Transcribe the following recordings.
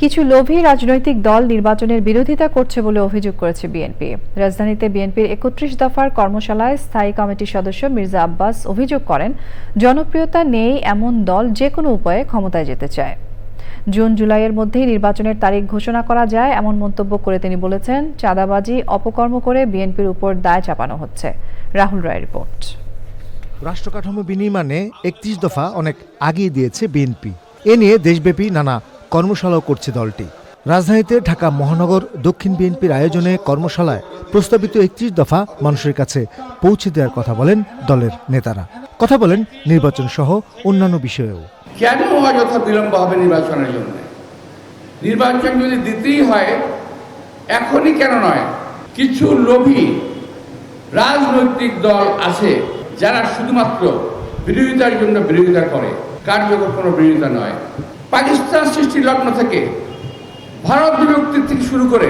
কিছু লোভী রাজনৈতিক দল নির্বাচনের বিরোধিতা করছে বলে অভিযোগ করেছে বিএনপি। রাজধানীতে বিএনপির একত্রিশ দফার কর্মশালায় স্থায়ী কমিটির সদস্য মির্জা আব্বাস অভিযোগ করেন, জনপ্রিয়তা নেই এমন দল যে কোনো উপায়ে ক্ষমতায় যেতে চায়। জুন জুলাইয়ের মধ্যেই নির্বাচনের তারিখ ঘোষণা করা যায় এমন মন্তব্য করে তিনি বলেছেন, চাঁদাবাজি, অপকর্ম করে বিএনপির উপর দায় চাপানো হচ্ছে। রাহুল রায় রিপোর্ট। রাষ্ট্রকাঠামো বিনির্মাণে একত্রিশ দফা অনেক আগিয়ে দিয়েছে বিএনপি। এ নিয়ে দেশব্যাপী নানা কর্মশালাও করছে দলটি। রাজধানীতে ঢাকা মহানগর দক্ষিণ বিএনপির আয়োজনে কর্মশালায় প্রস্তাবিত একত্রিশ দফা মানুষের কাছে পৌঁছে দেওয়ার কথা বলেন দলের নেতারা। কথা বলেন নির্বাচন সহ অন্যান্য বিষয়েও। কেন অযথা বিলম্ব হবে নির্বাচনের জন্য? নির্বাচন যদি দিতেই হয়, এখনই কেন নয়? কিছু লোভী রাজনৈতিক দল আছে যারা শুধুমাত্র বিরোধিতার জন্য বিরোধিতা করে। কার্যকর কোনো বিরোধিতা নয়। পাকিস্তান সৃষ্টির লগ্ন থেকে ভারত বিভক্তির থেকে শুরু করে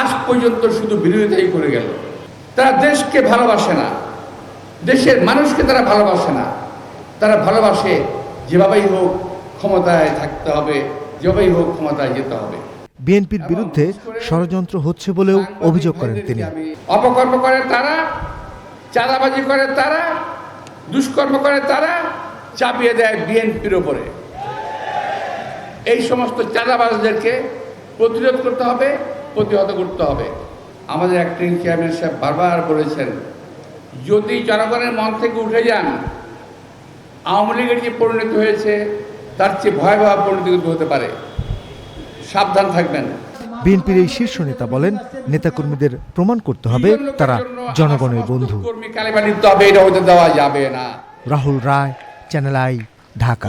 আজ পর্যন্ত শুধু বিরোধিতাই করে গেল। তারা দেশকে ভালোবাসে না দেশের মানুষকে তারা ভালোবাসে না। তারা ভালোবাসে যেভাবেই হোক ক্ষমতায় থাকতে হবে যেভাবেই হোক ক্ষমতায় যেতে হবে। বিএনপির বিরুদ্ধে ষড়যন্ত্র হচ্ছে বলেও অভিযোগ করেন তিনি। অপকর্ম করে তারা চাঁদাবাজি করে তারা দুষ্কর্ম করে তারা চাপিয়ে দেয় বিএনপির ওপরে এই সমস্ত চাঁদাবাজদেরকে প্রতিরোধ করতে হবে প্রতিহত করতে হবে। আমাদের অ্যাক্টিং চেয়ারম্যান সাহেব বারবার বলেছেন যদি জনগণের মন থেকে উঠে যান আওয়ামী লীগের যে পরিণতি হয়েছে তার চেয়ে ভয়াবহ পরিণতি কিন্তু হতে পারে। সাবধান থাকবেন। বিএনপির এই শীর্ষ নেতা বলেন নেতাকর্মীদের প্রমাণ করতে হবে তারা জনগণের বন্ধু। কর্মী কালিমা হবে এটা হতে দেওয়া যাবে না। Rahul Roy channel I Dhaka.